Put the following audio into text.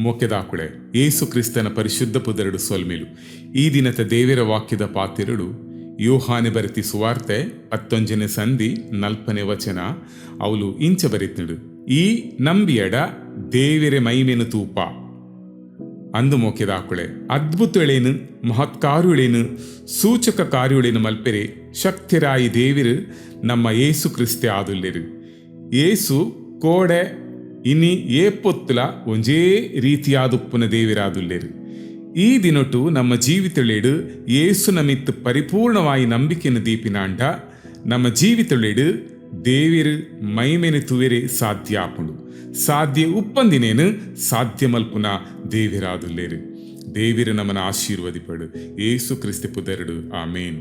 ಮೊಕೆದಾಕುಳೆ ಏಸು ಕ್ರಿಸ್ತನ ಪರಿಶುದ್ಧ ಪುದರಡು ಸೊಲ್ಮೇಲು. ಈ ದಿನದ ದೇವರ ವಾಕ್ಯದ ಪಾತಿರಡು, ಯೋಹಾನೆ ಬರೆತಿ ಸುವಾರ್ತೆ ಹತ್ತೊಂಜನೆ ಸಂಧಿ ನಲ್ಪನೆ ವಚನ ಅವಳು ಇಂಚ ಬರೆತಿಡು ಈ ನಂಬಿಯಡ ದೇವರ ಮೈಮೆನು ತೂಪ. ಅಂದು ಮೋಕೆದಾಕುಳೆ ಅದ್ಭುತಗಳೇನು ಮಹತ್ಕಾರುಳೇನು ಸೂಚಕ ಕಾರ್ಯುಳೇನು ಮಲ್ಪೆರೆ, ಶಕ್ತಿರಾಯಿ ದೇವಿರು ನಮ್ಮ ಏಸು ಕ್ರಿಸ್ತೆ ಆದುಲ್ಲೆರು. ಏಸು ಕೋಡೆ ಇನಿ ಏಪೊತ್ತುಲ ಒಂಜೇ ರೀತಿಯಾದುಪ್ಪುನ ದೇವಿರಾದುಲ್ಲೆರು ಈ ದಿನೊಟು ನಮ್ಮ ಜೀವಿತಳೆಡು ಏಸು ನಮಿತ್ ಪರಿಪೂರ್ಣವಾಯಿ ನಂಬಿಕೆಯನ್ನು ದೀಪಿನಾಂಡ ನಮ್ಮ ಜೀವಿತಳೆಡು ದೇವಿರು ಮೈಮೆನೆ ತುವೆರೆ ಸಾಧ್ಯ ಆಪುಂಡು ಸಾಧ್ಯ ಉಪ್ಪಂದಿನೇನು ಸಾಧ್ಯ ಮಲ್ಪುನ ದೇವಿರಾದುಲ್ಲೇರು ದೇವಿರು ನಮ್ಮನ ಆಶೀರ್ವದಿಪಡು ಏಸು ಕ್ರಿಸ್ತಿ ಪುದರಡು ಆಮೇನ್